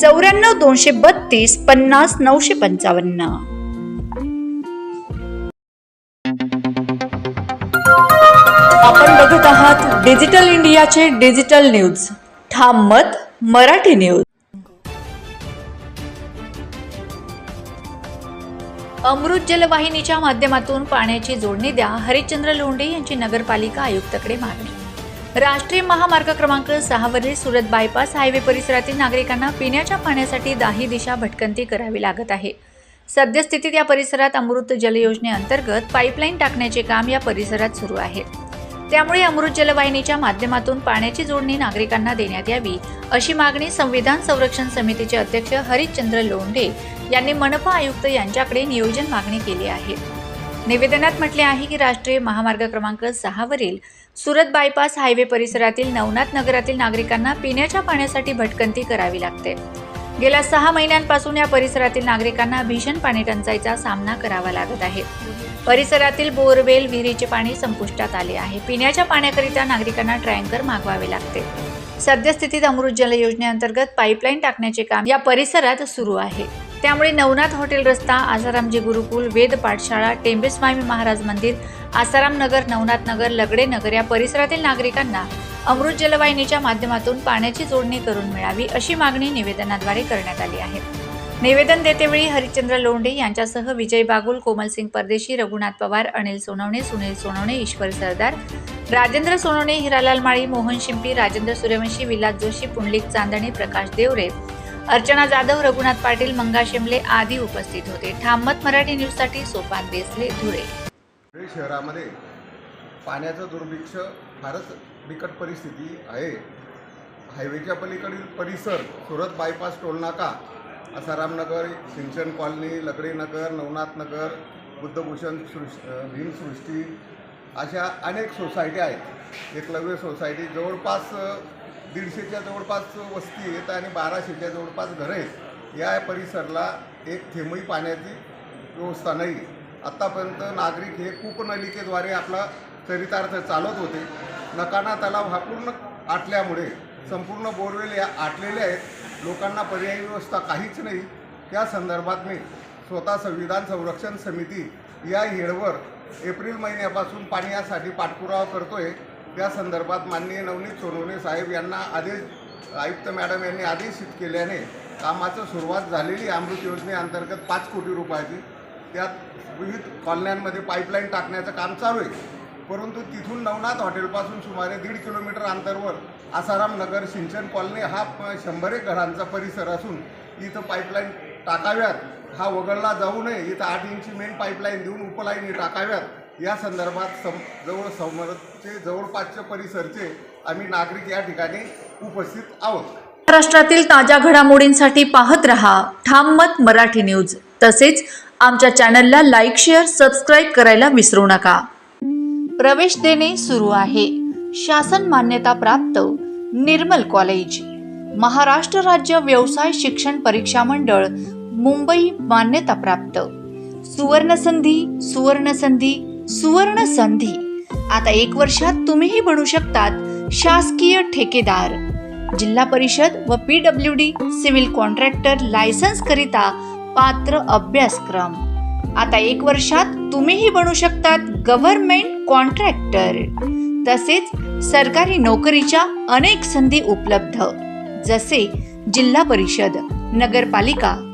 चौऱ्याण्णव दोनशे बत्तीस पन्नास नऊशे पंचावन्न. आपण बघत आहात डिजिटल इंडियाचे डिजिटल न्यूज. ठाम मत मराठी न्यूज. अमृत जलवाहिनीच्या माध्यमातून पाण्याची जोडणी द्या. हरिश्चंद्र लोंढे यांची नगरपालिका आयुक्तकडे मागणी. राष्ट्रीय महामार्ग क्रमांक सहावरील सुरत बायपास हायवे परिसरातील नागरिकांना पिण्याच्या पाण्यासाठी दाही दिशा भटकंती करावी लागत आहे. सद्यस्थितीत या परिसरात अमृत जल योजनेअंतर्गत पाईपलाईन टाकण्याचे काम या परिसरात सुरू आहे. त्यामुळे अमृत जलवाहिनीच्या माध्यमातून पाण्याची जोडणी नागरिकांना देण्यात यावी अशी मागणी संविधान संरक्षण समितीचे अध्यक्ष हरिश्चंद्र लोंढे यांनी मनपा आयुक्त यांच्याकडे नियोजन मागणी केली आहे. निवेदनात म्हटले आहे की राष्ट्रीय महामार्ग क्रमांक सहावरील सुरत बायपास हायवे परिसरातील नवनाथ नगरातील नागरिकांना पिण्याच्या पाण्यासाठी भटकंती करावी लागते. गेल्या सहा महिन्यांपासून या परिसरातील नागरिकांना भीषण पाणी टंचाईचा सामना करावा लागत आहे. परिसरातील बोरवेल विहिरीचे पाणी संपुष्टात आले आहे. पिण्याच्या पाण्याकरिता नागरिकांना ट्रँकर मागवावे लागते. सद्यस्थितीत अमृत जल योजनेअंतर्गत पाईपलाईन टाकण्याचे काम या परिसरात सुरू आहे. त्यामुळे नवनाथ हॉटेल रस्ता आसारामजी गुरुकुल वेद पाठशाळा टेंबेस्वामी महाराज मंदिर आसाराम नगर नवनाथ नगर लगडे नगर या परिसरातील नागरिकांना अमृत जलवाहिनीच्या माध्यमातून पाण्याची जोडणी करून मिळावी अशी मागणी निवेदनाद्वारे करण्यात आली आहे. निवेदन देतेवेळी हरिश्चंद्र लोंढे यांच्यासह विजय बागुल कोमलसिंग परदेशी रघुनाथ पवार अनिल सोनवणे सुनील सोनवणे ईश्वर सरदार राजेंद्र सोनवणे हिरालाल माळी मोहन शिंपी राजेंद्र सूर्यवंशी विलास जोशी पुंडलिक चांदणे प्रकाश देवरे अर्चना जाधव रघुनाथ पाटील मंगा शिमले आदी उपस्थित होते. ठाममत मराठी न्यूजसाठी सोपान देसले धुळे. धुळे शहरामध्ये पाण्याचं दुर्भिक्ष फारच बिकट परिस्थिती आहे. हायवेच्या पलीकडील परिसर सुरत बायपास टोलनाका आसारामनगर सिंचन कॉलनी लकडीनगर नवनाथ नगर बुद्धभूषण सृष भीमसृष्टी अशा अनेक सोसायट्या आहेत. एकलव्य सोसायटी जवळपास दीडशेच्या जवळपास वस्ती आहेत आणि बाराशेच्या जवळपास घरं आहेत. या परिसरला एक थेंबही पाण्याची व्यवस्था नाही आत्तापर्यंत नागरिक हे कूपनलिकेद्वारे आपला चरितार्थ चालत होते. नकाना तलाव हा पूर्ण आटल्यामुळे संपूर्ण बोरवेल या आटलेले आहेत. लोकांना पर्यायी व्यवस्था काहीच नाही. त्या संदर्भात मी स्वतः संविधान संरक्षण समिती या हेडवर एप्रिल महिन्यापासून पाणी यासाठी पाठपुरावा आहे त्या संदर्भात माननीय नवनीत सोनवणे साहेब यांना आदेश आयुक्त मॅडम यांनी आदेशित केल्याने कामाचं सुरुवात झालेली अमृत योजनेअंतर्गत पाच कोटी रुपयाची. त्यात विविध कॉलन्यांमध्ये पाईपलाईन टाकण्याचं काम चालू आहे. परंतु तिथून नवनाथ हॉटेलपासून सुमारे दीड किलोमीटर अंतरवर आसाराम नगर सिंचन कॉलनी हा प- शंभर एक घरांचा परिसर असून इथं पाईपलाईन टाकाव्यात. हा वगळला जाऊ नये इथं आठ इंची मेन पाईपलाईन देऊन उपलाईनी टाकाव्यात. या संदर्भात सम जवळ समोरचे जवळपासचे परिसरचे आम्ही नागरिक या ठिकाणी उपस्थित आहोत. महाराष्ट्रातील ताज्या घडामोडींसाठी पाहत रहा ठाम मत मराठी न्यूज. तसेच आमच्या चॅनलला लाईक शेअर सबस्क्राईब करायला विसरू नका. प्रवेश देणे सुरू आहे. शासन मान्यता प्राप्त निर्मल कॉलेज. महाराष्ट्र राज्य व्यवसाय शिक्षण परीक्षा मंडळ मुंबई मान्यता प्राप्त. सुवर्ण संधी सुवर्ण संधी. आता एक वर्षात तुम्हीही बनू शकतात शासकीय ठेकेदार. जिल्हा परिषद व P W D civil contractor licence करिता पात्र अभ्यासक्रम. आता एक वर्षात तुम्हीही बनू शकतात गव्हर्नमेंट कॉन्ट्रॅक्टर. तसेच सरकारी नोकरीच्या अनेक संधी उपलब्ध. जसे जिल्हा परिषद नगरपालिका